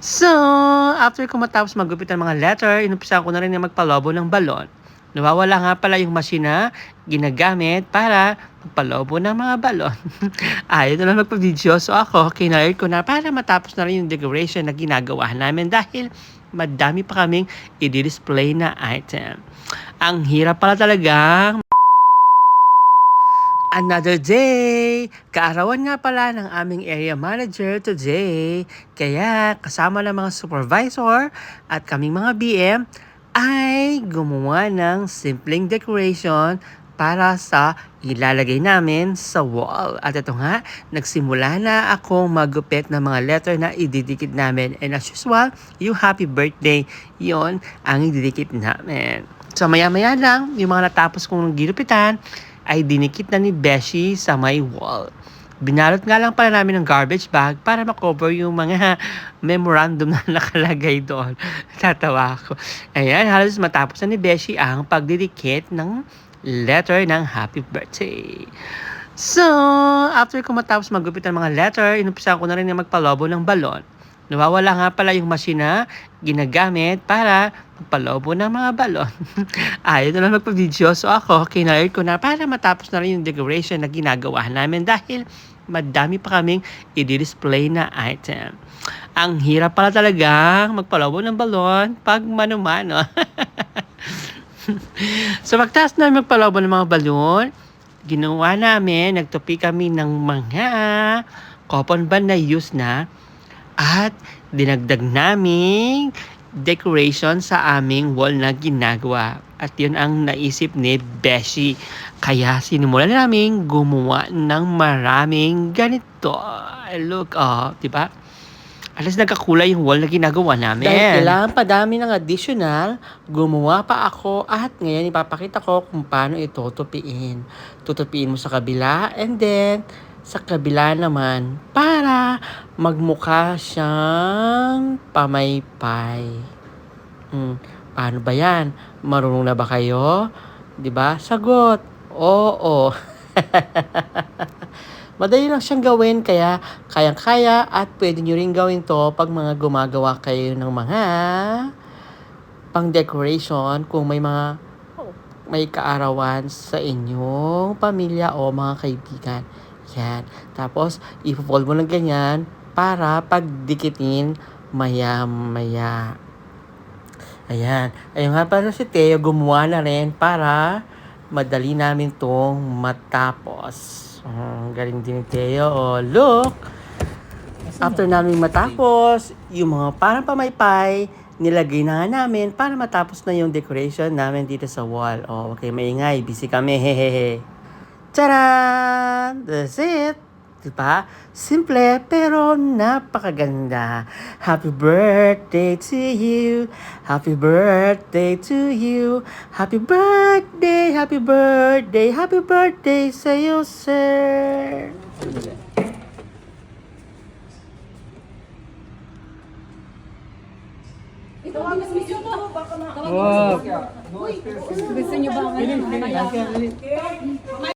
So, after ko matapos magupit ng mga letter, inumpisa ko na rin na magpalobo ng balon. Nawawala nga pala yung masina ginagamit para magpalobo ng mga balon. Ayaw na lang magpa-video. So ako, kinair ko na para matapos na rin yung decoration na ginagawa namin dahil madami pa kaming i-display na item. Ang hirap pala talaga Another day! Kaarawan nga pala ng aming area manager today. Kaya kasama ng mga supervisor at kaming mga BM ay gumawa ng simpleng decoration para sa ilalagay namin sa wall. At ito nga, nagsimula na akong magupit ng mga letter na ididikit namin. And as usual, yung happy birthday, yon ang ididikit namin. So maya-maya lang, yung mga natapos kong ginupitan, ay dinikit na ni Beshi sa may wall. Binalot nga lang pala namin ng garbage bag para makover yung mga memorandum na nakalagay doon. Tatawa ako. Ayan, halos matapos na ni Beshi ang pagdidikit ng letter ng happy birthday. So, after ko matapos magupit ng mga letter, inumpisa ko na rin na magpalobo ng balon. Nawawala nga pala yung masina ginagamit para magpalobo ng mga balon. Ayaw na lang magpa-video. So ako, kinair ko na para matapos na rin yung decoration na ginagawa namin dahil madami pa kaming i-display na item. Ang hirap pala talaga magpalobo ng balon pag mano-mano. so pagtaas namin magpalobo ng mga balon, ginawa namin, nagtupi kami ng mga coupon band na use na at dinagdag naming decoration sa aming wall na ginagawa. At yun ang naisip ni Beshi. Kaya sinimulan namin gumawa ng maraming ganito. Look, oh, di ba? Alas nagkakulay yung wall na ginagawa namin. Dahil kailangan pa dami ng additional, gumawa pa ako at ngayon ipapakita ko kung paano ito tupiin. Tutupiin mo sa kabila and then sa kabila naman para magmukha siyang pamaypay. Hmm, paano ba yan? Marunong na ba kayo? 'Di ba? Sagot. Oo. Madali lang siyang gawin kaya kayang-kaya at pwede nyo rin gawin to pag mga gumagawa kayo ng mga pang decoration kung may mga may kaarawan sa inyong pamilya o mga kaibigan. Yan. Tapos, ipo-fold mo ng ganyan para pagdikitin maya-maya. Ayan. Ayun nga pala si Teo, gumawa na rin para madali namin tong matapos. Um, galing din ni Teo. Oh, look! After namin matapos, yung mga parang pamaypay, nilagay na nga namin para matapos na yung decoration namin dito sa wall. Oh, okay, maingay. Busy kami. Hehehe. Charan! That's it! Diba? Simple pero napakaganda. Happy birthday to you. Happy birthday to you. Happy birthday, happy birthday, happy birthday sa'yo, sir. Gusto niyo ba?